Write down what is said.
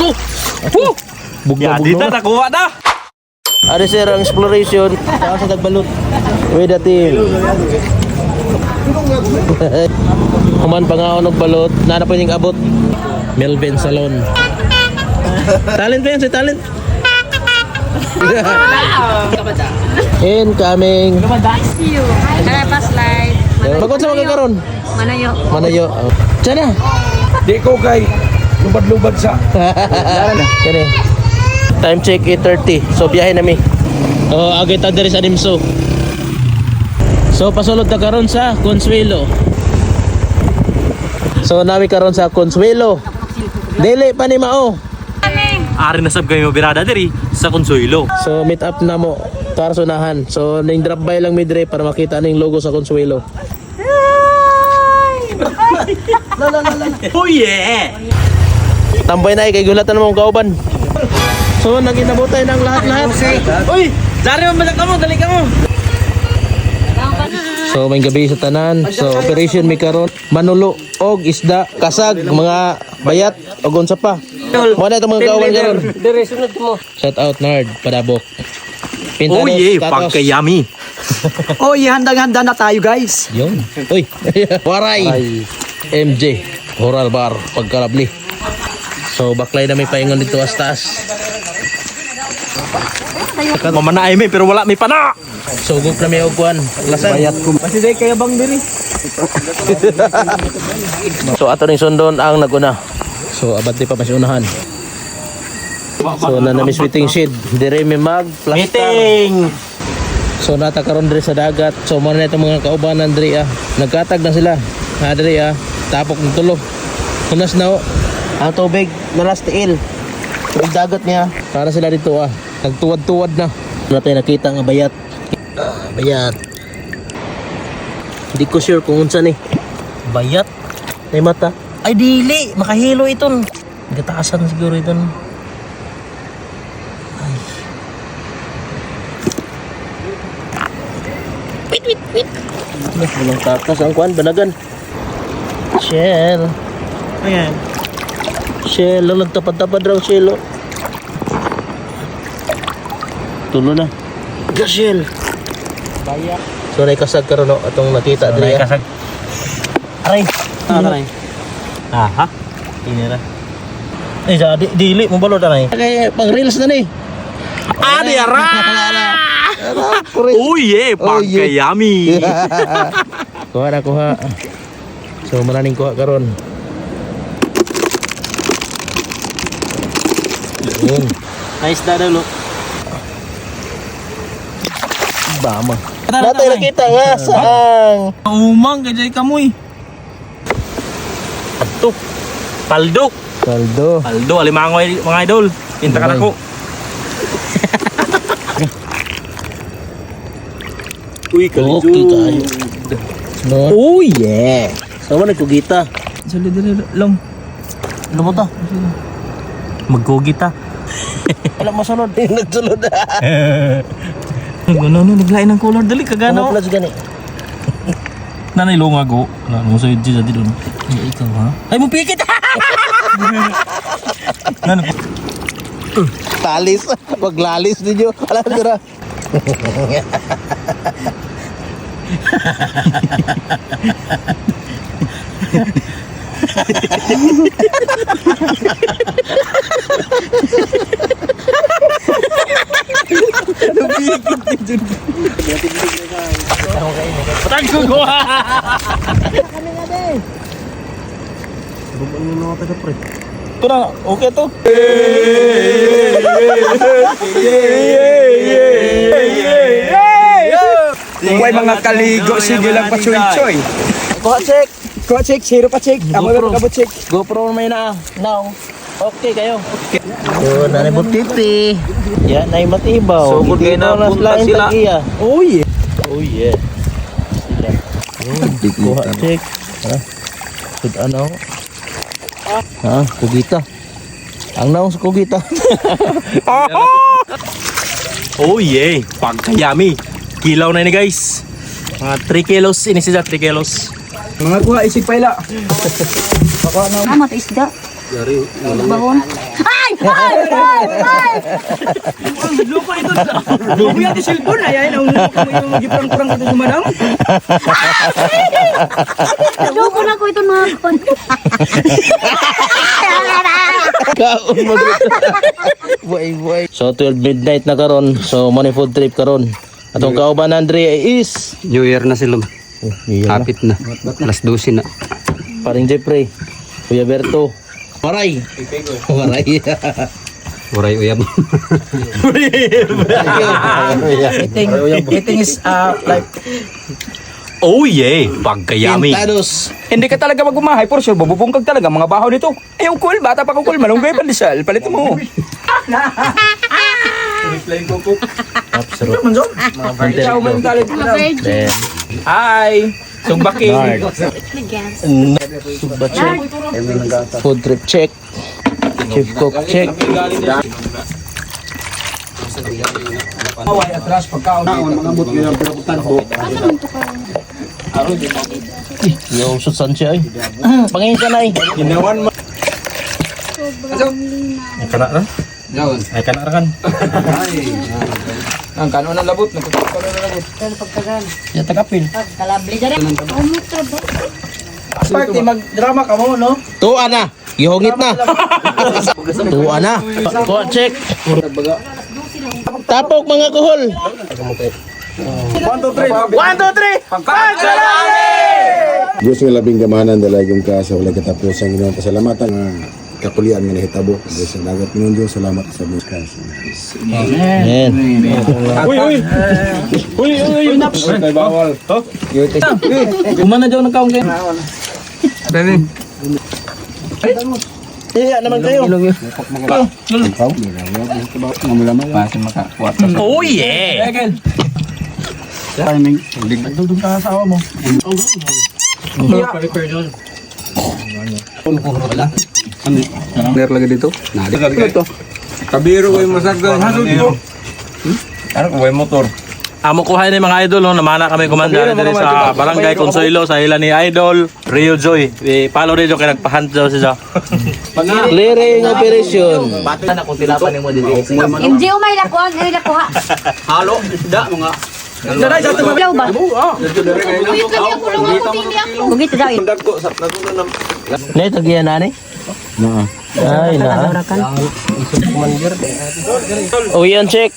Ito! Woo! Bugna, Ya, dito nakuha na. Ano sir ang exploration? Saan sa tagbalot? With the team. Human pangaon og balot, nana pa ning abot. Melvin Salon. talent pa yan, si talent. Incoming. See you. Kaya slide. Bagod sa mga karon. Manayo. Manayo. Diyan na. Di ko kay lubad-lubad sa. Eh. Time check 8.30. So biyahe nami. Oh, agay ta diri sa Nimso. So pasulod ta karon sa Consuelo. So nawi karon sa Consuelo. Dili pa ni mao. Ari na sab kayo birada diri sa Consuelo. So meet up na mo para sa unahan. So ning drop by lang mi dire para makita ning logo sa Consuelo. Oh yeah! Tambay na kay gulatan mo kauban. So naginabutay ng lahat-lahat. Uy! Dari mo balik ka mo, dali ka mo. So may gabi sa tanan. So operation mi karon manulo og isda, kasag, mga bayat og unsa pa. Mo na itong mga kawan karon. Dire sunod mo. Shout out Nard Padabok. Oh yeah, pagkayami. Oy, handang-handa na tayo guys. Yun. Uy, waray. MJ, Oral Bar, pagkalabli. So baklay na may paingon dito as taas. Mamanaay may pero wala may pana. Sugok na may ugwan. Lasan. Bayat ko. Kasi day kaya bang diri? So ato ning sundon ang naguna. So abante pa masunahan. So na nami sweeting shed. Dire mi mag plaster. Meeting! So nata karon diri sa dagat. So mo na itong mga kaubanan diri ah. Nagkatag na sila. Ha diri ah. Tapok ng tulo. Kunas na oh. Ang tubig nalas tiil. Tubig dagat niya. Para sila dito ah. Nagtuwad-tuwad na. Tayo nakita nga bayat. Ah, bayat. Hindi ko sure kung unsa ni. Bayat. May mata. Ay dili, makahilo iton. Gataasan siguro iton. Mas walang takas ang kuan banagan. Shell. Ayan. Shell, lang nagtapad-tapad raw shell. oh. Tulo na. Ga shell. Baya. So na kasag karon no atong nakita diri. ah. kasag. Aray. Ah, taray. Aha. Inira. Eh, sa di, dili mo balod na Kay pang reels na ni. Adi ara! Oh yeah, pagkayami. kuha na kuha. So mananing kuha karon. Yun. Nice na daw, Bama. Natay nakita nga saang. Umang kajay kamoy. Ato. Paldo. Kaldo. Paldo, alimango mga idol. Pinta ka na ko. Uy, Okay kayo. No. Oh yeah. Sama nagkugita. Sali diri long. Ano mo to? Magkugi ta. Wala masunod. Nagsunod. Ano no naglain ng color dali Ano kagano. pala gani? Nanay lunga go. Wala mo sa sa dito. Ikaw ha. Ay mo pikit. Ano? Talis. Maglalis ninyo. Alam ko na. Patag ko go. Ito na, okay to. Huwag mga kaligo, sige lang pa choy-choy. Kuha check. Kuha check, zero pa check. Amo GoPro. na kabot check. GoPro may na. Now. Okay kayo. So, nanay butiti. Yan, nay matibaw. So, kung kayo na mo punta sila. tagiya. Oh yeah. Oh yeah. Sila. Yun, kuha check. Ha? Sud ano? Ha? Kugita. Ang naong sa kugita. Oh yeah, pagkayami. Kilaw na ni guys. Mga 3 kilos, ini siya 3 kilos. Mga kuha isig paila. Amat isda. Bahon. Ay! Lupa ito. Lupa ito cellphone. Ayayin ang lupa mo yung magiprang-prang ito sumanang. Loko na ko ito mga kon. Kaon mo. Buhay, buhay. So 12 midnight na karon. So money food trip karon. Atong kauban Andre is New Year na sila. Oh, na. Kapit na. Alas 12 na. Paring Jeffrey. Kuya Berto. Waray. Waray. Uray uyab. Eating, eating is uh, like, Oh yeah, pagkayami. Pintados. hindi ka talaga magumahay. For sure, bububungkag talaga mga bahaw nito. Ayaw cool, bata pa ko cool. Malunggay pandesal. Palit mo. Ciao, man talit mo lang. Then, Hi. Sumbaki. Suba check. Food trip check. Chief cook check. Maway atras pagkaon. Yung susan siya ay. Pangin siya na ay. Ginawan mo. Ay kana ra? Ay kana ra kan. Ang kanon ng labot. Nagkakanon ng labot. Ya tagapil. Kalabli dyan. Party, mag-drama ka mo, no? Tuwa na. Gihongit na. Tuwa na. Kuha check. Tapok mga kuhol. Diyos nga labing gamanan dalagong ka sa walang katapusan Ginoong pasalamatan kapulian nga nahitabo sa dagat Ginoong Diyos salamat sa mga kas Amen. Uy uy. Uy uy uy. Ay bawal. To. Kumana daw ng kaong kayo. Iya naman kayo. Oh yeah. Clear lagi dito. Nadi. Kabiro ko yung masagang hasod ko. Ano kuwi motor? Amo kuhay ni mga idol no, namana kami komanda diri sa Barangay Consuelo sa ila ni Idol Rio Joy. I follow dito kay nagpahunt daw siya. Clearing operation. MJ umay nakuha. Ay nakuha. Halo, da mga Daday sa tumabi. Ilaw ba? Bugit lang yung kulong ako. Tili ako. Bugit daw. Nay tagiyan na ni. Na Ay na. Oh yan check.